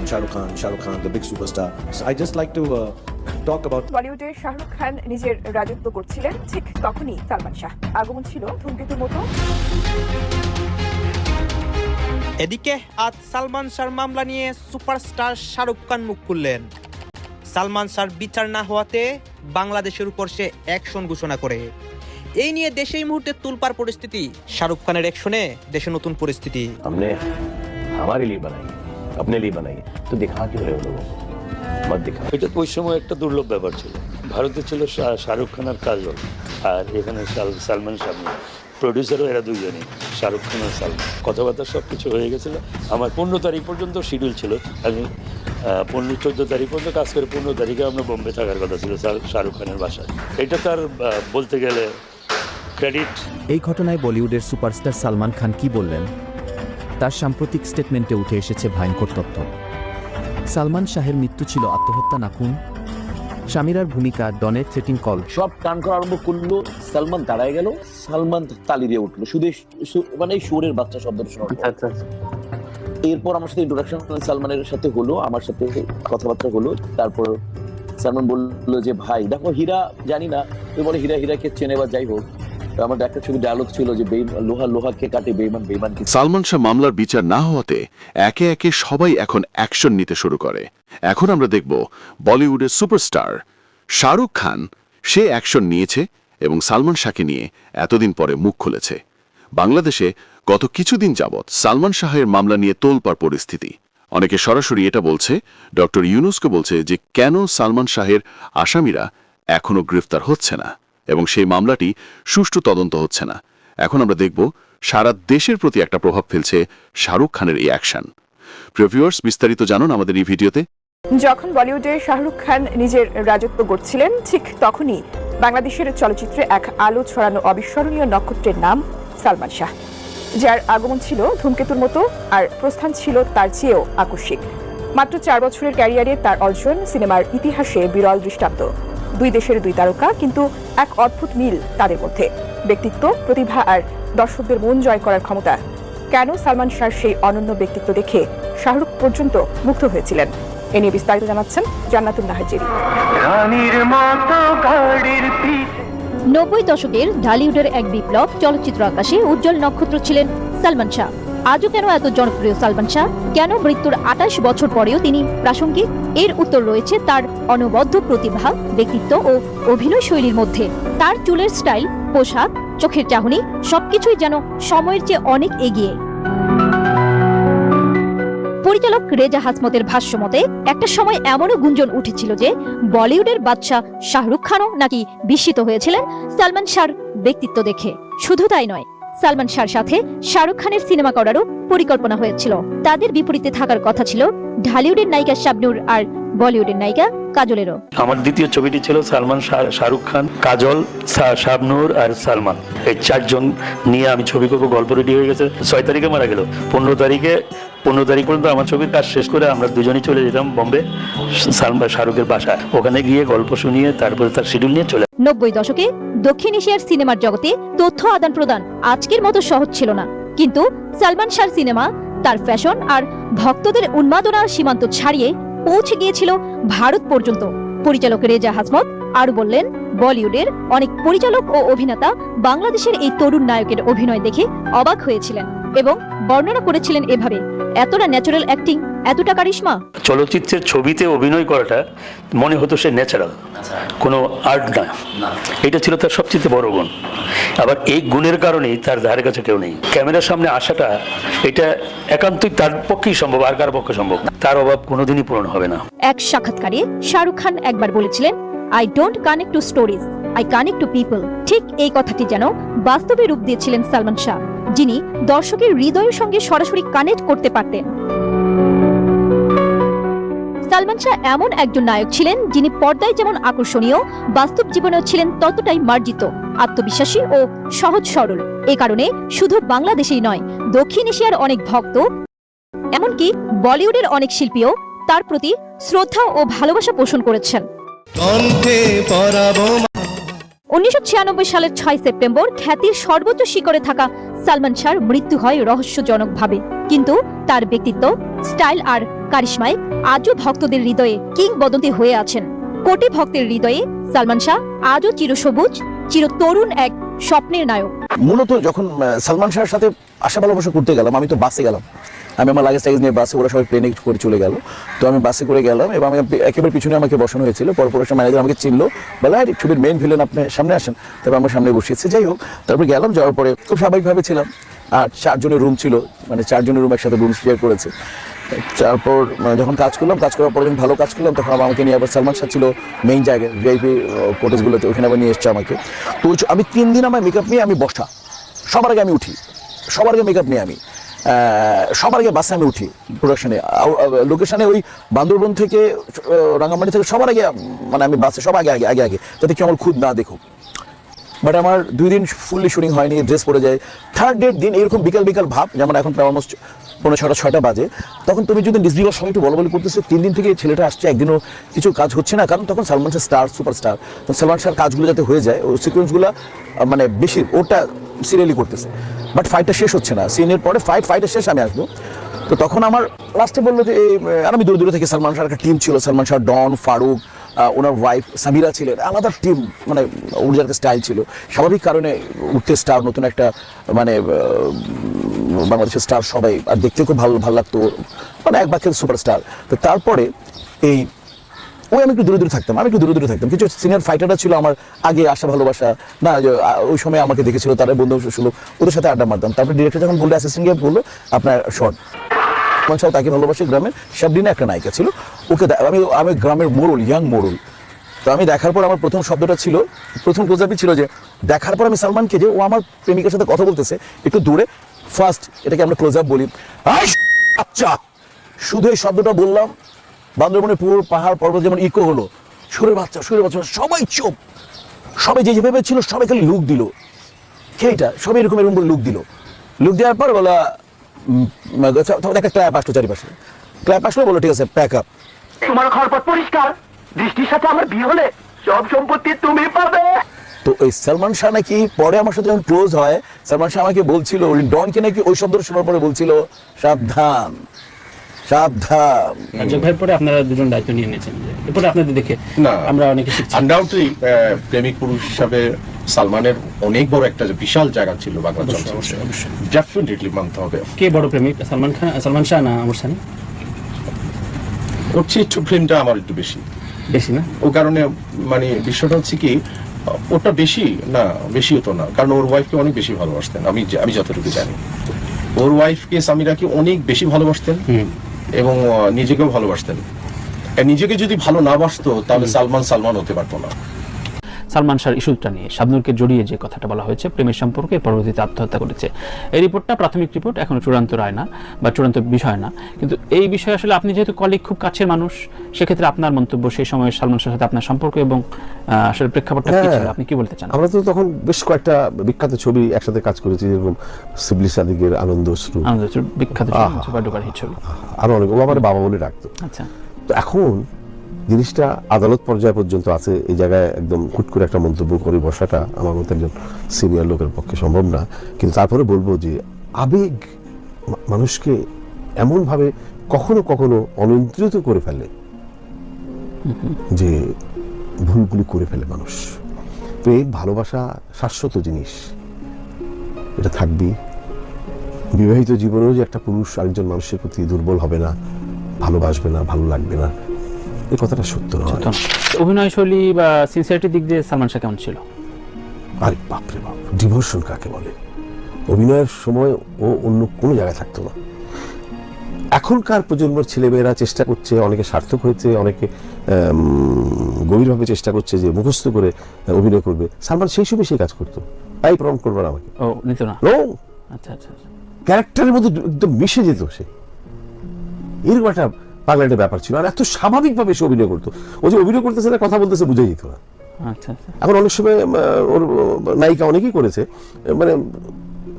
Shah Rukh Khan, Shah Rukh Khan, the big superstar. So I just like to uh, talk about বলিউডে শাহরুখ খান নিজের রাজত্ব করছিলেন ঠিক তখনই সালমান শাহ আগমন ছিল ধূমকেতুর মতো এদিকে আজ সালমান শাহর মামলা নিয়ে সুপারস্টার শাহরুখ খান মুখ খুললেন সালমান শাহর বিচার না হওয়াতে বাংলাদেশের উপর সে অ্যাকশন ঘোষণা করে এই নিয়ে দেশে এই মুহূর্তে তুলপার পরিস্থিতি শাহরুখ খানের অ্যাকশনে দেশে নতুন পরিস্থিতি हमने हमारे लिए बनाई है, अपने लिए बनाई है, तो दिखा क्यों रहे हो लोगों को मत दिखा এটা ওই সময় একটা দুর্লভ ব্যাপার ছিল ভারতে ছিল শা- শাহরুখ খান আর কাজল আর এখানে সাল- সালমান শাহ প্রডিউসারও এরা দুইজনই শাহরুখ খান আর সালমান কথাবার্তা সব কিছু হয়ে গেছিলো আমার পনেরো তারিখ পর্যন্ত শিডিউল ছিল আমি পনেরো চোদ্দো তারিখ পর্যন্ত কাজ করে পনেরো তারিখে আমরা বোম্বে থাকার কথা ছিল শাহ- শাহরুখ খানের বাসায় এটা তার আহ, বলতে গেলে ক্রেডিট এই ঘটনায় বলিউডের সুপারস্টার সালমান খান কি বললেন তার সাম্প্রতিক স্টেটমেন্টে উঠে এসেছে ভয়ঙ্কর তথ্য। সালমান শাহের মৃত্যু ছিল আত্মহত্যা না খুন স্বামীরার ভূমিকা ডনের থ্রেটিং কল সব টান করা আরম্ভ করল সালমান দাঁড়ায় গেল সালমান তালি দিয়ে উঠল। শুধু মানে সুরের বাচ্চা শব্দটা শোনা এরপর আমার সাথে ইন্ট্রোডাকশন সালমানের সাথে হলো আমার সাথে কথাবার্তা হলো। তারপর সালমান বলল যে ভাই দেখো হীরা জানি না। তুই বলে হীরা হীরাকে চেনে বা যাই হোক তো আমার একটা ছবি ডায়লগ ছিল যে লোহা লোহাকে কাটে, বেইমান বেইমানকে সালমান শাহ মামলার বিচার না হওয়াতে একে একে সবাই এখন অ্যাকশন নিতে শুরু করে। এখন আমরা দেখব বলিউডের সুপারস্টার শাহরুখ খান, সে অ্যাকশন নিয়েছে এবং সালমান শাহকে নিয়ে এতদিন পরে মুখ খুলেছে। বাংলাদেশে গত কিছুদিন যাবৎ সালমান শাহের মামলা নিয়ে তোলপাড় পরিস্থিতি। অনেকে সরাসরি এটা বলছে, ডক্টর ইউনুসকে বলছে যে কেন সালমান শাহের আসামিরা এখনও গ্রেফতার হচ্ছে না। এবং সেই মামলাটি সুষ্ঠু তদন্ত হচ্ছে না। এখন আমরা দেখব সারা দেশের প্রতি একটা প্রভাব ফেলছে শাহরুখ খানের এই অ্যাকশন। প্রিভিউয়ার্স বিস্তারিত জানুন আমাদের এই ভিডিওতে। যখন বলিউডে শাহরুখ খান নিজের রাজত্ব করছিলেন ঠিক তখনই বাংলাদেশের চলচ্চিত্রে এক আলো ছড়ানো অবিস্মরণীয় নক্ষত্রের নাম সালমান শাহ, যার আগমন ছিল ধূমকেতুর মতো আর প্রস্থান ছিল তার চেয়েও আকস্মিক। মাত্র চার বছরের ক্যারিয়ারে তার অর্জন সিনেমার ইতিহাসে বিরল দৃষ্টান্ত। দুই দেশের দুই তারকা কিন্তু এক অদ্ভুত মিল তাদের মধ্যে। ব্যক্তিত্ব প্রতিভা আর দর্শকদের মন জয় করার ক্ষমতা। কেন সালমান শাহর সেই অনন্য ব্যক্তিত্ব দেখে শাহরুখ পর্যন্ত মুগ্ধ হয়েছিলেন? এ নিয়ে বিস্তারিত জানাচ্ছেন জান্নাতুল নাহাজিরি। নব্বই দশকের ঢালিউডের এক বিপ্লব চলচ্চিত্র আকাশে উজ্জ্বল নক্ষত্র ছিলেন সালমান শাহ। আজও কেন এত জনপ্রিয় সালমান শাহ? কেন মৃত্যুর আঠাশ বছর পরেও তিনি প্রাসঙ্গিক? এর উত্তর রয়েছে তার অনবদ্য প্রতিভা, ব্যক্তিত্ব ও অভিনয় শৈলীর মধ্যে। তার চুলের স্টাইল, পোশাক, চোখের চাহনি সবকিছুই যেন সময়ের চেয়ে অনেক এগিয়ে। পরিচালক রেজা হাসমতের ভাষ্য মতে, একটা সময় এমনও গুঞ্জন উঠেছিল যে বলিউডের বাদশাহ শাহরুখ খানও নাকি বিস্মিত হয়েছিলেন সালমান শাহর ব্যক্তিত্ব দেখে। শুধু তাই নয় সালমান শাহর সাথে শাহরুখ খানের সিনেমা করারও পরিকল্পনা হয়েছিল। তাদের বিপরীতে থাকার কথা ছিল ঢালিউডের নায়িকা শাবনুর আর বলিউডের নায়িকা কাজলেরও। আমার দ্বিতীয় ছবিটি ছিল সালমান শাহরুখ খান কাজল শাবনূর আর সালমান। এই চারজন নিয়ে আমি ছবি করব গল্প রেডি হয়ে গেছে। ছয় তারিখে মারা গেল। পনেরো তারিখে পনেরো তারিখ পর্যন্ত আমার ছবির কাজ শেষ করে আমরা দুজনেই চলে যেতাম বম্বে সালমান শাহরুখের বাসায়। ওখানে গিয়ে গল্প শুনিয়ে তারপরে তার শিডিউল নিয়ে চলে নব্বই দশকে দক্ষিণ এশিয়ার সিনেমার জগতে তথ্য আদান প্রদান আজকের মতো সহজ ছিল না। কিন্তু সালমান শাহর সিনেমা, তার ফ্যাশন আর ভক্তদের উন্মাদনার সীমান্ত ছাড়িয়ে পৌঁছে গিয়েছিল ভারত পর্যন্ত। পরিচালক রেজা হাসমত আরও বললেন, বলিউডের অনেক পরিচালক ও অভিনেতা বাংলাদেশের এই তরুণ নায়কের অভিনয় দেখে অবাক হয়েছিলেন এবং বর্ণনা করেছিলেন এভাবে, এতটা ন্যাচারাল অ্যাক্টিং এতটা কারিশমা? চলচ্চিত্রের ছবিতে অভিনয় করাটা মনে হতো সে ন্যাচারাল কোনো আর্ট না। এটা ছিল তার সবচেয়ে বড় গুণ। আবার এই গুণের কারণেই তার ধারে কাছে কেউ নেই। ক্যামেরার সামনে আসাটা এটা একান্তই তার পক্ষেই সম্ভব আর কার পক্ষে সম্ভব তার অভাব কোনোদিনই পূরণ হবে না। এক সাক্ষাৎকারে শাহরুখ খান একবার বলেছিলেন I don't connect to stories I connect to people ঠিক এই কথাটি যেন বাস্তবে রূপ দিয়েছিলেন সালমান শাহ যিনি দর্শকের হৃদয়ের সঙ্গে সরাসরি কানেক্ট করতে পারতেন। সালমান শাহ এমন একজন নায়ক ছিলেন যিনি পর্দায় যেমন আকর্ষণীয়, বাস্তব জীবনেও ছিলেন ততটাই মার্জিত, আত্মবিশ্বাসী ও সহজ সরল। এ কারণে শুধু বাংলাদেশেই নয়, দক্ষিণ এশিয়ার অনেক ভক্ত, এমনকি বলিউডের অনেক শিল্পীও তার প্রতি শ্রদ্ধা ও ভালোবাসা পোষণ করেছেন। উনিশশো ছিয়ানব্বই সালের ছয় সেপ্টেম্বর খ্যাতির সর্বোচ্চ শিখরে থাকা সালমান শাহর মৃত্যু হয় রহস্যজনকভাবে। কিন্তু তার ব্যক্তিত্ব, স্টাইল আর কারিশমায় আজও ভক্তদের হৃদয়ে কিংবদন্তি হয়ে আছেন। কোটি ভক্তের হৃদয়ে সালমান শাহ আজও চিরসবুজ, চিরতরুণ এক স্বপ্নের নায়ক। মূলত যখন সালমান শাহের সাথে আশা ভালোবাসা করতে গেলাম, আমি তো বাসে গেলাম। আমি আমার লাগেজ টাগেজ নিয়ে বাসে ওরা সবাই প্লেনে করে চলে গেল। তো আমি বাসে করে গেলাম এবং আমি একেবারে পিছনে আমাকে বসানো হয়েছিল। পরপরের ম্যানেজার আমাকে চিনলো। বলে হ্যাঁ ছবির মেন ভিলেন আপনি সামনে আসেন। তারপর আমার সামনে বসিয়েছে। যাই হোক, তারপর গেলাম, যাওয়ার পরে খুব স্বাভাবিকভাবে ছিলাম। আর চারজনের রুম ছিল মানে চারজনের রুম একসাথে রুম শেয়ার করেছে। তারপর মানে যখন কাজ করলাম, কাজ করার পরে যখন ভালো কাজ করলাম, তখন আমাকে নিয়ে আবার সালমান শাহ ছিল মেইন জায়গায় ভিআইপি কোটেজগুলোতে ওখানে আবার নিয়ে এসছে আমাকে। তো আমি তিন দিন আমার মেকআপ নিয়ে আমি বসা। সবার আগে আমি উঠি। সবার আগে মেকআপ নিয়ে আমি। সবার আগে বাসে আমি উঠি, প্রোডাকশনে। লোকেশনে ওই বান্দরবন থেকে রাঙামাটি থেকে সবার আগে মানে আমি বাসে সব আগে আগে আগে আগে, যাতে কেউ আমার খুদ না দেখুক। বাট আমার দুই দিন ফুললি শুটিং হয়নি ড্রেস পরে যায়। থার্ড ডেট দিন এরকম বিকাল বিকাল ভাব, যেমন এখন প্রায় অলমোস্ট পনেরো ছটা ছয়টা বাজে। তখন তুমি যদি ডিসবিবার সবাই একটু বলা বলি করতেছো, তিন দিন থেকে ছেলেটা আসছে, একদিনও কিছু কাজ হচ্ছে না, কারণ তখন সালমান শাহ স্টার সুপারস্টার সালমান শাহর কাজগুলো যাতে হয়ে যায়, ও সিকোয়েন্সগুলো মানে বেশি, ওটা সিরিয়ালি করতেছে। বাট ফাইটটা শেষ হচ্ছে না। সিনের পরে ফাইট ফাইটের শেষ, আমি আসব। তো তখন আমার লাস্টে বলল যে আর আমি দূরে দূরে থেকে সালমান শাহর একটা টিম ছিল, সালমান শাহ, ডন, ফারুক ওনার ওয়াইফ সামিরা ছিলেন, আলাদা টিম মানে ওর স্টাইল ছিল। স্বাভাবিক কারণে উঠতে স্টার নতুন একটা মানে বাংলাদেশের স্টার সবাই, আর দেখতে খুব ভালো ভালো লাগতো মানে এক বাক্যের সুপারস্টার তো তারপরে এই, ওই আমি একটু দূরে দূরে থাকতাম, আমি একটু দূরে দূরে থাকতাম। কিছু সিনিয়র ফাইটাররা ছিল আমার আগে আসা ভালোবাসা। না ওই সময় আমাকে দেখেছিল, তারা বন্ধু ছিল, ওদের সাথে আড্ডা মারতাম। তারপরে ডিরেক্টর যখন বলল অ্যাসিস্ট্যান্ট গিয়ে বলল, আপনার শর্ট তাকে ভালোবাসে গ্রামের। সাবরিনা একটা নায়িকা ছিল ওকে আমি আমি গ্রামের মোড়ল, ইয়াং মোড়ল। তো আমি দেখার পর আমার প্রথম শব্দটা ছিল, প্রথম ক্লোজআপই ছিল যে, দেখার পর আমি সালমানকে যে ও আমার প্রেমিকার সাথে কথা বলতেছে, একটু দূরে ফার্স্ট এটাকে আমরা ক্লোজ আপ বলি। আচ্ছা। শুধু এই শব্দটা বললাম, বান্দরবনের পুরো পাহাড় পর্বত যেমন ইকো হলো, সুরের বাচ্চা সুরের বাচ্চা, সবাই চুপ। সবাই যে যেভাবে ছিল, সবাই খালি লুক দিল। এটা? সবাই এরকম এরকম লুক দিল। লুক দেওয়ার পর বলা তখন একটা ক্ল্যাপ আসলো চারিপাশে। ক্ল্যাপ আসলো বলো, ঠিক আছে প্যাক আপ তোমার ঘর পথ পরিষ্কার। দৃষ্টির সাথে আমার বিয়ে হলে সব সম্পত্তি তুমি পাবে। তো ওই সালমান শাহ নাকি পরে আমার সাথে যখন ক্লোজ হয় সালমান শাহ আমাকে বলছিল ওই ডনকে নাকি ওই শব্দটা শোনার পরে বলছিল সাবধান সাবধান। রাজ্জাক পরে আপনারা দুজন দায়িত্ব নিয়ে নিয়েছেন। এরপরে আপনাদের দেখে না। আমরা অনেকে শিখছি। আনডাউটলি প্রেমিক পুরুষ হিসাবে সালমানের অনেক বড় একটা যে বিশাল জায়গা ছিল বাংলা চলচ্চিত্রে ডেফিনেটলি মানতে হবে। কে বড় প্রেমিক? সালমান খান সালমান শাহ না আমর চেয়ে একটু ফ্রেমটা আমার একটু বেশি। বেশি না? ও কারণে মানে বিষয়টা হচ্ছে কি ওটা বেশি না বেশি হতো না। কারণ ওর ওয়াইফকে অনেক বেশি ভালোবাসতেন আমি আমি যতটুকু জানি। ওর ওয়াইফকে স্বামীরাকে অনেক বেশি ভালোবাসতেন এবং নিজেকেও ভালোবাসতেন। নিজেকে যদি ভালো না বাসতো তাহলে সালমান সালমান হতে পারতো না। সালমান শাহর ইস্যুটা নিয়ে শাবনুরকে জড়িয়ে যে কথাটা বলা হয়েছে প্রেমের সম্পর্কে পরবর্তীতে আত্মহত্যা করেছে। এই রিপোর্টটা প্রাথমিক রিপোর্ট এখনও চূড়ান্ত রায় না বা চূড়ান্ত বিষয় না। কিন্তু এই বিষয়ে আসলে আপনি যেহেতু কলিগ খুব কাছের মানুষ সেক্ষেত্রে আপনার মন্তব্য সেই সময় সালমান শাহের সাথে আপনার সম্পর্ক এবং আসলে প্রেক্ষাপটটা কি ছিল? আপনি কি বলতে চান? আমরা তো তখন বেশ কয়েকটা বিখ্যাত ছবি একসাথে কাজ করেছি যেরকম সিবলি সাদিকের আনন্দ অশ্রু। আমাদের যে বিখ্যাত ছবি। আরও অনেক ও আমার বাবা বলে ডাকতো। আচ্ছা। তো এখন জিনিসটা আদালত পর্যায় পর্যন্ত আছে, এই জায়গায় একদম হুট করে একটা মন্তব্য করে বসাটা আমার মতো একজন সিনিয়র লোকের পক্ষে সম্ভব না। কিন্তু তারপরে বলব যে, আবেগ মানুষকে এমনভাবে কখনো কখনো অনিয়ন্ত্রিত করে ফেলে যে ভুলগুলি করে ফেলে মানুষ। প্রেম ভালোবাসা শাশ্বত জিনিস। এটা থাকবেই বিবাহিত জীবনেও যে একটা পুরুষ আরেকজন মানুষের প্রতি দুর্বল হবে না, ভালোবাসবে না, ভালো লাগবে না এই কথাটা সত্য নয়। তো অভিনয় বা সিনসিয়ারিটির দিক দিয়ে সালমান শাহ কেমন ছিল? আরে বাপরে বাপ ডিভোশন কাকে বলে? অভিনয়ের সময় ও অন্য কোনো জায়গায় থাকতো না। এখনকার প্রজন্মের ছেলেমেয়েরা চেষ্টা করছে অনেকে সার্থক হয়েছে অনেকে গভীরভাবে চেষ্টা করছে যে মুখস্থ করে অভিনয় করবে। সালমান সেই সময় সেই কাজ করতো। তাই প্রমাণ করবে না আমাকে। ও নিত না? নো আচ্ছা আচ্ছা আচ্ছা। ক্যারেক্টারের মধ্যে একদম মিশে যেত সে। এরকম একটা পাগলা একটা ব্যাপার ছিল। আর এত স্বাভাবিকভাবে সে অভিনয় করতো। ও যে অভিনয় করতেছে না কথা বলতেছে বুঝে যেত না। আচ্ছা আচ্ছা। এখন অনেক সময় ওর নায়িকা অনেকেই করেছে মানে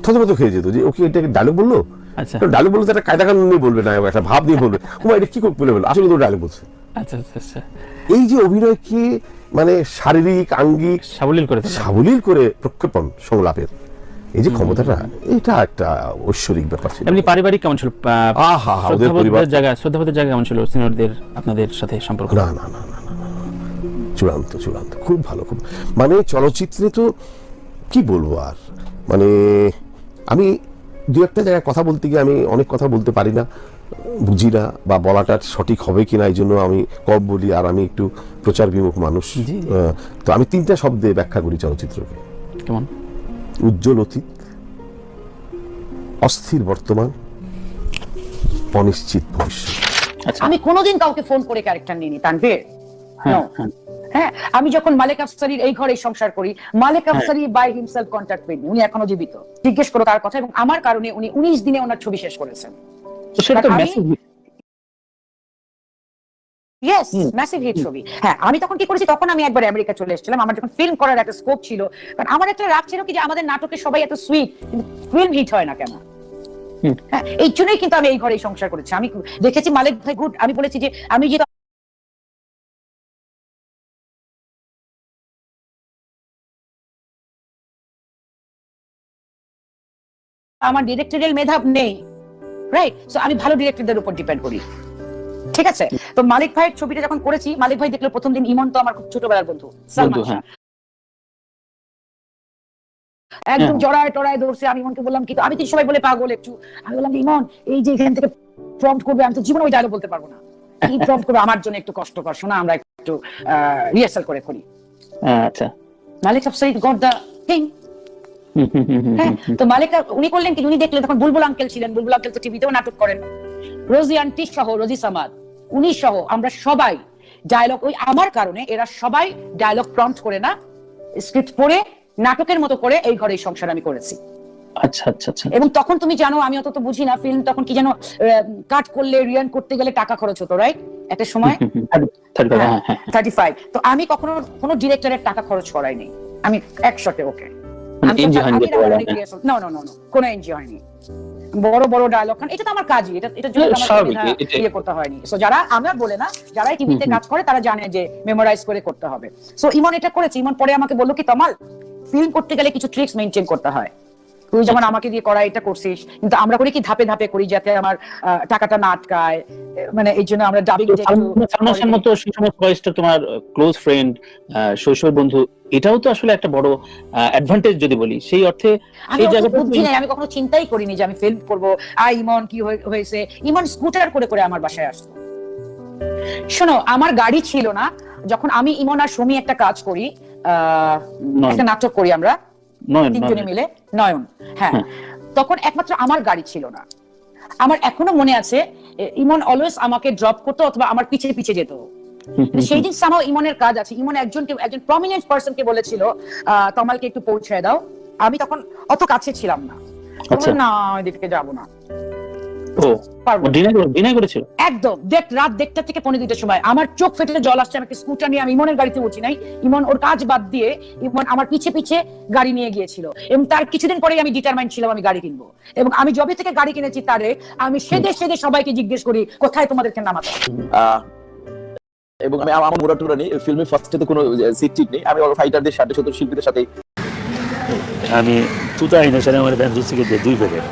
থতমত খেয়ে যেত যে ওকে এটাকে ডায়লগ বলল? আচ্ছা। ডায়লগ বললে একটা কায়দা কানুন নিয়ে বলবে না একটা ভাব নিয়ে বলবে। ও এটা কি করে বলে বলবে আসলে তো ডায়লগ বলছে। আচ্ছা আচ্ছা আচ্ছা। এই যে অভিনয় অভিনয়কে মানে শারীরিক আঙ্গিক সাবলীল করে সাবলীল করে প্রক্ষেপণ সংলাপের। এই যে ক্ষমতাটা এটা একটা ঐশ্বরিক ব্যাপার ছিল। এমনি পারিবারিক কেমন ছিল? আহ, ওদের পরিবার- জায়গা শ্রদ্ধাবোধের জায়গা কেমন ছিল? সিনিয়রদের আপনাদের সাথে সম্পর্ক? না না না না না, না, না। চূড়ান্ত চূড়ান্ত। খুব ভালো খুব। মানে চলচ্চিত্রে তো কি বলব আর? মানে আমি দু একটা জায়গায় কথা বলতে গিয়ে আমি অনেক কথা বলতে পারি না বুঝি না বা বলাটা সঠিক হবে কিনা এই জন্য আমি কম বলি আর আমি একটু প্রচার বিমুখ মানুষ তো আমি তিনটা শব্দে ব্যাখ্যা করি চলচ্চিত্রকে। কেমন? উজ্জ্বল অতীত অস্থির বর্তমান অনিশ্চিত ভবিষ্যৎ। আচ্ছা। আমি কোনোদিন কাউকে ফোন করে ক্যারেক্টার নিইনি তানভীর। হ্যাঁ, হ্যাঁ। আমি যখন মালিক আফসারির এই ঘরে সংসার করি Malik Afsari by himself contact with উনি এখনও জীবিত। জিজ্ঞেস করো তার কথা এবং আমার কারণে উনি উনিশ দিনে ওনার ছবি শেষ করেছেন। তো সেটা তো মেসেজ ইয়েস ম্যাসিভ হিট ছবি। হ্যাঁ আমি তখন কি করেছি? তখন আমি একবার আমেরিকা চলে এসেছিলাম। আমার যখন ফিল্ম করার একটা স্কোপ ছিল। কারণ আমার একটা রাগ ছিল কি যে আমাদের নাটকে সবাই এত সুইট কিন্তু ফিল্ম হিট হয় না কেন? হ্যাঁ এই জন্যই কিন্তু আমি এই ঘরেই সংসার করেছি। আমি দেখেছি মালিক ভাই গুড আমি বলেছি যে আমি যে আমার ডিরেক্টরিয়াল মেধাব নেই রাইট সো আমি ভালো ডিরেক্টরদের উপর ডিপেন্ড করি। ঠিক আছে? তো মালিক ভাইয়ের ছবিটা যখন করেছি মালিক ভাই দেখল প্রথম দিন ইমন তো আমার খুব ছোটবেলার বন্ধু। সালমান। শাহ। হ্যাঁ। একদম হ্যাঁ। জড়ায় টড়ায় ধরছে আমি ইমনকে বললাম কিন্তু আমি তো সবাই বলে পাগল একটু। আমি বললাম ইমন এই যে এখান থেকে প্রম্পট করবে আমি তো জীবনে ওই ডায়লগ বলতে পারব না। কি প্রম্পট করবে? আমার জন্য একটু কষ্টকর। শোনা আমরা একটু রিহার্সাল করে করি। আচ্ছা। Malik off side got the thing হ্যাঁ তো মালিক উনি করলেন কি? উনি দেখলেন তখন বুলবুল আঙ্কেল ছিলেন বুলবুল আঙ্কেল তো টিভিতেও নাটক করেন। রোজি আন্টি সহ রোজি সামাদ উনি সহ আমরা সবাই ডায়লগ ওই আমার কারণে এরা সবাই ডায়লগ প্রম্পট করে না স্ক্রিপ্ট পড়ে নাটকের মতো করে এই ঘরে সংসার আমি করেছি। আচ্ছা আচ্ছা আচ্ছা। এবং তখন তুমি জানো আমি অত তো বুঝি না ফিল্ম তখন কি যেন কাট করলে রিয়ান করতে গেলে টাকা খরচ হতো রাইট একটা সময়। থার্টি ফাইভ, হ্যাঁ হ্যাঁ ফাইভ তো আমি কখনো কোনো ডিরেক্টরের টাকা খরচ করাইনি। আমি একশোতে ওকে। হয়নি বলতে পারো। নো। নো নো নো কোনো এনজি হয়নি। বড় বড় ডায়লগ এটা তো আমার কাজই এটা এটা জন্য আমার ইয়ে করতে হয়নি। সো যারা আমরা বলে না যারা টিভিতে কাজ করে তারা জানে যে মেমোরাইজ করে করতে হবে। সো ইমন এটা করেছে ইমন পরে আমাকে বলল কি তমাল ফিল্ম করতে গেলে কিছু ট্রিক্স মেনটেন করতে হয়। তুই যেমন আমাকে দিয়ে করা এটা করছিস কিন্তু আমরা করি কি ধাপে ধাপে করি যাতে আমার টাকাটা না আটকায়। মানে এই জন্য আমরা ডাবিং সালমান মতো সেই তোমার ক্লোজ ফ্রেন্ড শৈশব বন্ধু এটাও তো আসলে একটা বড় অ্যাডভান্টেজ যদি বলি। সেই অর্থে সেই জায়গাটা নাই আমি কখনো চিন্তাই করিনি যে আমি ফিল্ম করব। আ ইমন কি হয়েছে? ইমন স্কুটার করে করে আমার বাসায় আসতো। শোনো আমার গাড়ি ছিল না যখন আমি ইমন আর সমী একটা কাজ করি। একটা নাটক করি আমরা। তিনজনে মিলে নয়ন হ্যাঁ। তখন একমাত্র আমার গাড়ি ছিল না। আমার এখনও মনে আছে ইমন অলওয়েজ আমাকে ড্রপ করতো অথবা আমার পিছে পিছে যেত। সেই দিন সামাও ইমনের কাজ আছে। ইমন একজনকে একজন প্রমিনেন্ট পার্সনকে বলেছিল তমালকে একটু পৌঁছে দাও। আমি তখন অত কাছে ছিলাম না। আচ্ছা। না ওইদিকে যাব না। ও ডিনাই ডিনাই করেছিল? একদম। দেখ রাত দেড়টা থেকে পনেরো দুইটার সময়। আমার চোখ ফেটে জল আসছে আমাকে স্কুটার নিয়ে আমি ইমনের গাড়িতে উঠি নাই। ইমন ওর কাজ বাদ দিয়ে ইমন আমার পিছে পিছে গাড়ি নিয়ে গিয়েছিল। এবং তার কিছুদিন পরেই আমি ডিটারমাইন্ড ছিলাম আমি গাড়ি কিনবো। এবং আমি জবে থেকে গাড়ি কিনেছি তারে আমি সেদে সেদে সবাইকে জিজ্ঞেস করি কোথায় তোমাদেরকে নামাতে? আহ, এবং আমি আমার টুরা নেই ফিল্মে ফার্স্টে তো কোনো সিট টিট নেই। আমি ফাইটারদের সাথে সাথে শিল্পীদের সাথে আমি তুতা আইনা সারে আমার সিগারেট দুই প্যাকেট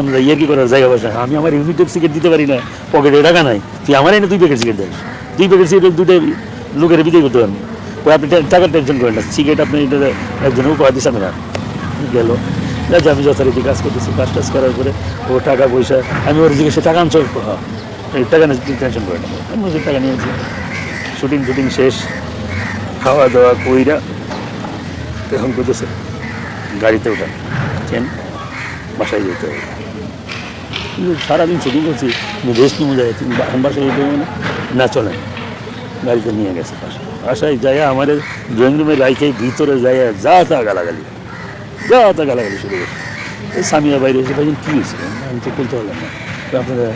আমরা ইয়ে কি করার জায়গা বসে আমি আমার ইউনিটের সিগারেট দিতে পারি না। পকেটে টাকা নাই। তুই আমার এনে দুই প্যাকেট সিগারেট দেয় দুই প্যাকেট সিগারেট দুটো লোকের বিদায় করতে পারব। ওই আপনি টাকার টেনশন করেন না। সিগারেট আপনি এটা একজনের উপহার আমি না গেল। যাচ্ছে আমি যথারীতি কাজ করতেছি। কাজ টাজ করার পরে ও টাকা পয়সা, আমি ওর জিজ্ঞেস টাকা আনছো টাকা নিয়ে টেনশন করে না। আমি টাকা নিয়েছি শুটিং টুটিং শেষ। খাওয়া দাওয়া কইরা এখন করতেছে গাড়িতে ওঠা। চেন বাসায় যেতে হবে। কিন্তু সারাদিন ছুটি করছি রেস্ট নিয়ে তুমি এখন বাসায় যেতে হবে না। না, চলে গাড়িতে নিয়ে গেছে বাসায়। বাসায় যাই আমার ড্রয়িং রুমে রাইখে ভিতরে যাই যা তা গালাগালি। যা তা গালাগালি শুরু করছে। এই স্বামীরা বাইরে এসে ভাই কী হয়েছিল আমি তো বলতে পারলাম না। আপনারা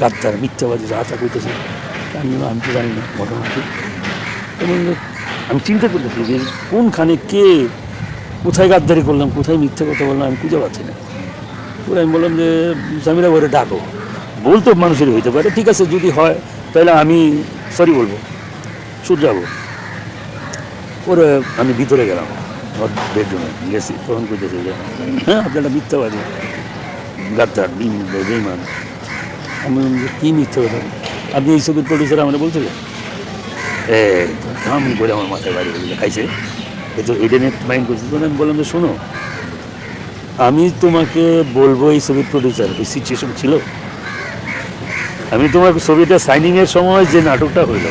কাত্তার মিথ্যাবাদী যা তা করতেছে আমি আমি তো জানি না, ঘটনা কি। এবং আমি চিন্তা করতেছি যে কোনখানে কে কোথায় গাদ্দারি করলাম, কোথায় মিথ্যে কথা বললাম, আমি খুঁজে পাচ্ছি না। পরে আমি বললাম যে স্বামীরা ঘরে ডাকো। বলতো মানুষের হইতে পারে। ঠিক আছে, যদি হয়, তাহলে আমি সরি বলব। শুধরাবো ওরে আমি ভিতরে গেলাম। ওর বেডরুমে গেছি। তখন করতেছে যে হ্যাঁ আপনারা মিথ্যাবাদী। গাদ্দার বেইমান। আমি কী মিথ্যা কথা আপনি এই ছবির প্রডিউসার আমরা বলতে এ ধাম করে আমার মাথায় বাড়ি খাইছে। এ তো এটা নিয়ে মাইন্ড করছে। তখন আমি বললাম যে, শোনো আমি তোমাকে বলব এই ছবির প্রডিউসার এই সিচুয়েশন ছিল। আমি তোমার ছবিটা সাইনিংয়ের সময় যে নাটকটা হইল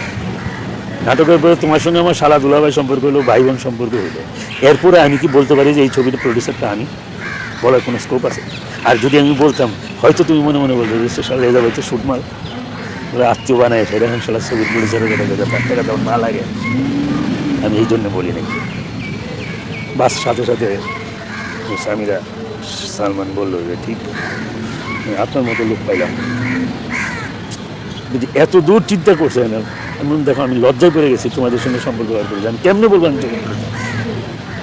নাটকের পরে তোমার সঙ্গে আমার শালা দুলাভাই সম্পর্ক হলো ভাই বোন সম্পর্ক হলো। এরপরে আমি কি বলতে পারি যে এই ছবিটা প্রডিউসারটা আমি? বলার কোনো স্কোপ আছে? আর যদি আমি বলতাম, হয়তো তুমি মনে মনে বলতে যে শালা রেজা হয়তো শুট মার। ওরা আত্মীয় বানায় সেটা এখন শালা ছবির প্রডিউসারের কথা কথা তার টাকা তেমন না লাগে? আমি এই জন্য বলি নাকি বাস সাথে সাথে স্বামীরা সালমান বলল যে ঠিক আপনার মতো লোক পাইলাম যদি এত দূর চিন্তা করছে না বললাম, দেখো আমি লজ্জায় পড়ে গেছি তোমাদের সঙ্গে সম্পর্ক ব্যবহার করে আমি কেমনে বলব আমি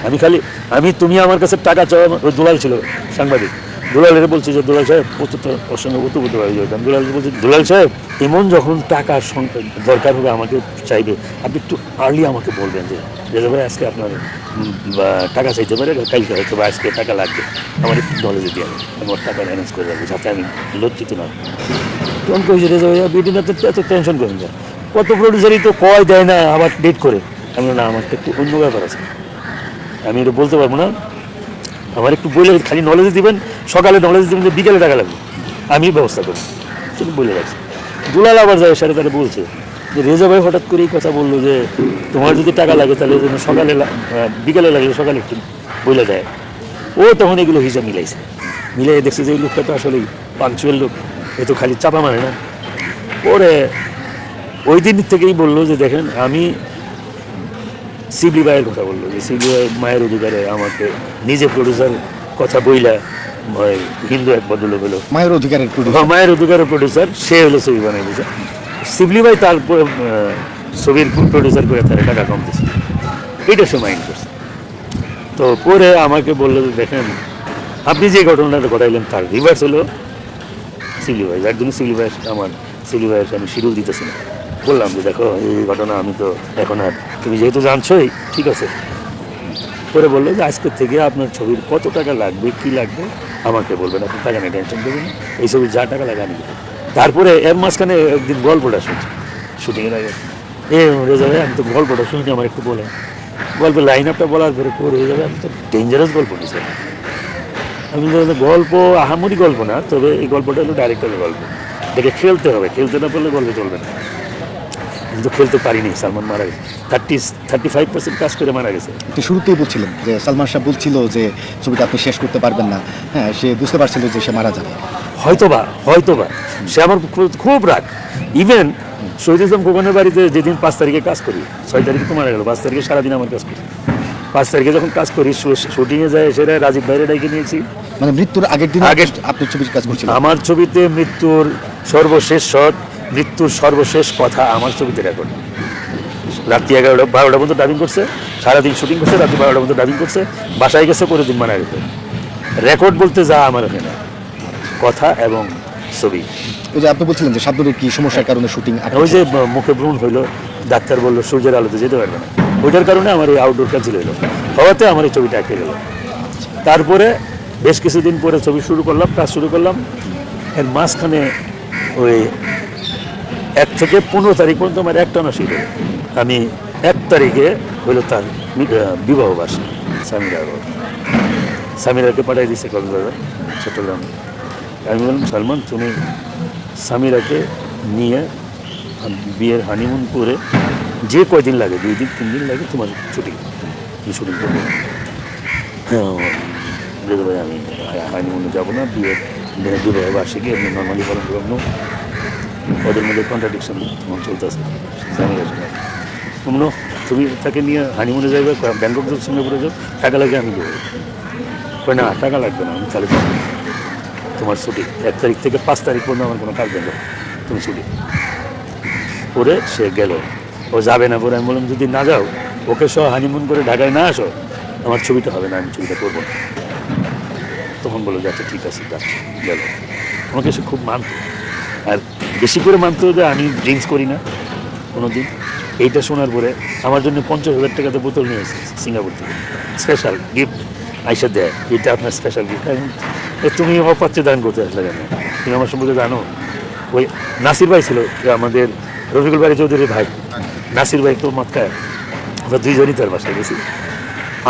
আমি খালি আমি তুমি আমার কাছে টাকা চাওয়া ওই দুলাল ছিল সাংবাদিক। দুলালের বলছি যে, দুলাল সাহেব তো- ওর সঙ্গে করতে পারি। যেতাম দুলাল বলছি, দুলাল সাহেব, এমন যখন টাকার দরকার হবে, আমাকে চাইবে, আপনি একটু আর্লি আমাকে বলবেন যে ভাই, আজকে আপনার টাকা চাইতে পারে কালকে হয়তো বা আজকে টাকা লাগবে। আমার একটু নলেজে দিয়ে আমি টাকা অ্যারেঞ্জ করে রাখব, যাতে আমি লজ্জিত না। তখন কইছে রেজা ভাই বেটি না তো এত টেনশন করেন না কত প্রডিউসারই তো কয় দেয় না, আবার ডেট করে। আমি না, আমার একটু অন্য ব্যাপার আছে। আমি এটা বলতে পারব না। আমার একটু বলে খালি নলেজ দিবেন, সকালে নলেজ দিবেন যে বিকেলে টাকা লাগবে। আমি ব্যবস্থা করি সেটা বলে রাখছি দুলাল আবার যায় সাথে তারা বলছে যে, রেজা ভাই হঠাৎ করে এই কথা বলল যে, তোমার যদি টাকা লাগে তাহলে যেন সকালে বিকেলে লাগলে সকালে একটু বলে দেয়। ও তখন এগুলো হিসাব মিলাইছে। মিলাই দেখছে যে, এই লোকটা তো আসলে পাঞ্চুয়াল লোক। এ তো খালি চাপা মারে না। ওরে ওই দিন থেকেই বলল যে, দেখেন, আমি শিবলি ভাইয়ের কথা বলল যে শিবলি ভাই মায়ের অধিকারে আমাকে নিজে প্রডিউসার কথা বইলা হিন্দু এক বদল হলো। মায়ের অধিকারের হ্যাঁ, মায়ের অধিকারের প্রডিউসার সে হলো ছবি বানাই দিয়েছে। শিবলি ভাই তার ছবির প্রডিউসার করে তার টাকা কম দিচ্ছে এইটা সে মাইন্ড করছে। তো পরে আমাকে বলল যে দেখেন আপনি যে ঘটনাটা ঘটাইলেন তার রিভার্স হলো শিবলি ভাই। যার জন্য শিবলি ভাই আমার শিবলি ভাইয়ের আমি শিডিউল দিতেছি না। বললাম যে দেখো, এই ঘটনা আমি তো এখন আর তুমি যেহেতু জানছোই, ঠিক আছে। পরে বলল যে আজকের থেকে আপনার ছবির কত টাকা লাগবে, কি লাগবে, আমাকে বলবেন, আপনি টাকা নিয়ে টেনশন করবেন না। এই ছবির যা টাকা লাগে আমি তারপরে এর মাঝখানে একদিন গল্পটা শুনছি। শুটিংয়ের আগে। এ, রেজা ভাই, আমি তো গল্পটা শুনছি, আমার একটু বলে গল্পের লাইন আপটা বলার পরে পরে হয়ে যাবে আমি তো ডেঞ্জারাস গল্প নিয়েছি আমি গল্প আহামরি গল্প না, তবে এই গল্পটা হলো ডাইরেক্টরের গল্প। এটাকে খেলতে হবে, খেলতে না পারলে গল্প চলবে না। কিন্তু খেলতে পারিনি সালমান মারা গেছে। থার্টি থার্টি ফাইভ পার্সেন্ট কাজ করে মারা গেছে। আপনি শুরুতেই বলছিলেন যে সালমান শাহ বলছিল যে ছবিটা আপনি শেষ করতে পারবেন না। হ্যাঁ সে বুঝতে পারছিল যে সে মারা যাবে। হয়তোবা হয়তোবা। সে আমার খুব- রাগ। ইভেন শহীদ ইসলাম খোকনের বাড়িতে যেদিন পাঁচ তারিখে কাজ করি ছয় তারিখে তো মারা গেল পাঁচ তারিখে সারাদিন আমার কাজ করি। পাঁচ তারিখে যখন কাজ করি শুটিংয়ে যায় সেটা রাজীব বাইরে ডাইকে নিয়েছি। মানে মৃত্যুর আগের দিন আগে আপনি ছবির কাজ করছিলেন? আমার ছবিতে মৃত্যুর সর্বশেষ শট মৃত্যুর সর্বশেষ কথা আমার ছবিতে রেকর্ড। রাত্রি এগারোটা বারোটা পর্যন্ত ডাবিং করছে সারাদিন শুটিং করছে রাত্রি বারোটা পর্যন্ত ডাবিং করছে বাসায় গেছে পরের দিন মারা গেছে রেকর্ড বলতে যা আমার ওখানে কথা এবং ছবি। ওই যে আপনি বলছিলেন যে শাব্দুরের কি সমস্যার কারণে শুটিং ওই যে মুখে ব্রণ হইল ডাক্তার বলল সূর্যের আলোতে যেতে পারবে না। ওইটার কারণে আমার এই আউটডোর ক্যান্সেল হইল হওয়াতে আমার এই ছবিটা আটকে গেল। তারপরে বেশ কিছুদিন পরে ছবি শুরু করলাম কাজ শুরু করলাম। এর মাঝখানে ওই এক থেকে পনেরো তারিখ পর্যন্ত আমার একটা না ছিল। আমি এক তারিখে হইল তার বিবাহ বার্ষিক সামিরা সামিরাকে পাঠিয়ে দিচ্ছে কক্সবাজার, চট্টগ্রাম। আমি বললাম, সালমান, তুমি সামিরাকে নিয়ে বিয়ের হানিমুন করে যে কয়দিন লাগে, দুই দিন, তিন দিন লাগে, তোমার ছুটি তুমি শুটিং করবে। হ্যাঁ আমি হানিমুনে যাব না, বিয়ের বিবাহ বার্ষিকী এমনি নর্মালি পালন করব ওদের মধ্যে কন্ট্রাডিকশন চলতেছে সামিরার সঙ্গে তোমরা, তুমি তাকে নিয়ে হানিমুনে যাবে ব্যাংকক যাও সিঙ্গাপুরে যাও, টাকা লাগে আমি দেবো। না, টাকা লাগবে না, আমি তাহলে তোমার ছুটি, এক তারিখ থেকে পাঁচ তারিখ পর্যন্ত আমার কোনো কাজ না। তুমি ছুটি। করে সে গেল। ও যাবে না পরে আমি বললাম, যদি না যাও, ওকে সহ হানিমুন করে ঢাকায় না আসো, আমার ছবিটা হবে না, আমি ছবিটা করব না। তখন বলল, যে আচ্ছা ঠিক আছে, যাচ্ছি। গেল। আমাকে সে খুব মানত। আর বেশি করে মানতে হবে আমি ড্রিঙ্কস করি না কোনো দিন এইটা শোনার পরে আমার জন্য পঞ্চাশ হাজার টাকাতে বোতল নিয়ে এসেছে সিঙ্গাপুর থেকে। স্পেশাল গিফট আইসা দেয়। এটা আপনার স্পেশাল গিফট তুমি আমার পাচ্ছে দান করতে আসলে কেন? তুমি আমার সম্পর্কে জানো? ওই নাসির ভাই ছিল আমাদের রফিকুল ভাই চৌধুরীর ভাই। নাসির ভাই তো মত আমরা দুইজনই তার বাসায় গেছি।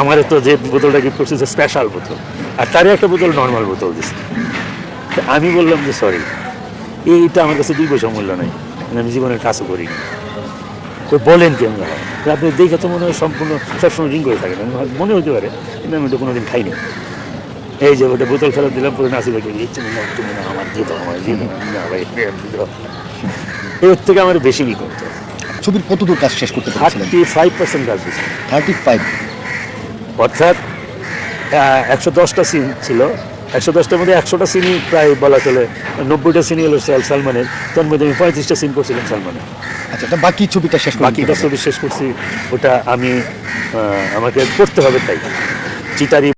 আমার তো যে বোতলটা গিফট করছে স্পেশাল বোতল। আর তারই একটা বোতল নর্মাল বোতল তা আমি বললাম যে সরি এইটা আমার কাছে দুই পয়সা মূল্য নাই। মানে আমি জীবনের কাজও করি তো বলেন কেন হয় আপনি দেখে তো মনে হয় সম্পূর্ণ সবসময় রিং করে থাকেন। মনে হতে পারে কিন্তু আমি ওটা কোনোদিন খাইনি। এই যে ওটা বোতল ফেরত দিলাম পুরো নাসি ভাইকে এই তুমি না আমার দিয়ে দাও আমার দিয়ে দাও। না ভাই এর থেকে আমার বেশি কি করতো ছবির কতদূর কাজ শেষ করতে থার্টি ফাইভ পার্সেন্ট কাজ দিচ্ছে থার্টি ফাইভ। অর্থাৎ একশো দশটা সিন ছিল। একশো দশটার মধ্যে একশোটা সিনই প্রায় বলা চলে নব্বইটা সিনই হলো সাল- সালমানের। তার মধ্যে আমি পঁয়ত্রিশটা সিন করছিলাম সালমানের। আচ্ছা বাকি ছবিটা শেষ বাকিটা ছবি শেষ করছি ওটা আমি আমাকে করতে হবে তাই। চিতারি